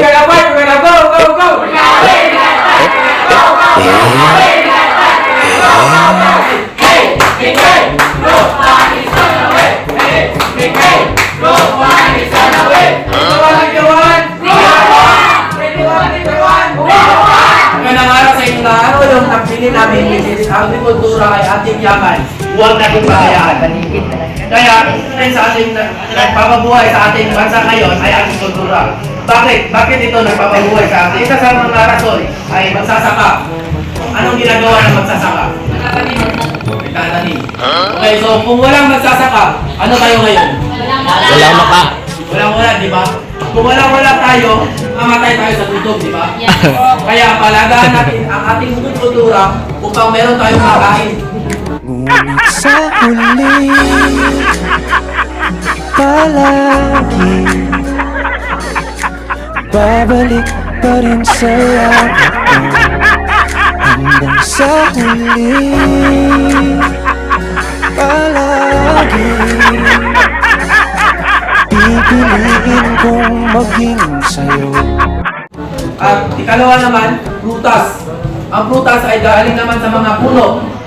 we're gonna fight, we're gonna go, go, go! Magandang araw sa inyong lahat. Yung nagbili namin is agrikultura ay ating yaman. Huwag natin pabayaan. Kaya, sa ating na- nagpapabuhay sa ating bansa ngayon ay agrikultura. Bakit? Bakit ito nagpapabuhay sa atin? Isa sa mga rason ay magsasaka. Anong ginagawa ng magsasaka? Nagtatanim. Okay, so kung walang magsasaka, ano tayo ngayon? Wala maka. Walang wala, di ba? Kung walang wala tayo, mamatay tayo sa gutom, di ba? Kaya palagaan natin ang ating kultura upang meron tayong makain. Ngunit sa huli Palagi Babalik pa rin sa langit ko Hanggang sa huli Palagi Pipiliin kong maging sa'yo At ikalawa naman, prutas. Ang prutas ay galing naman sa mga puno.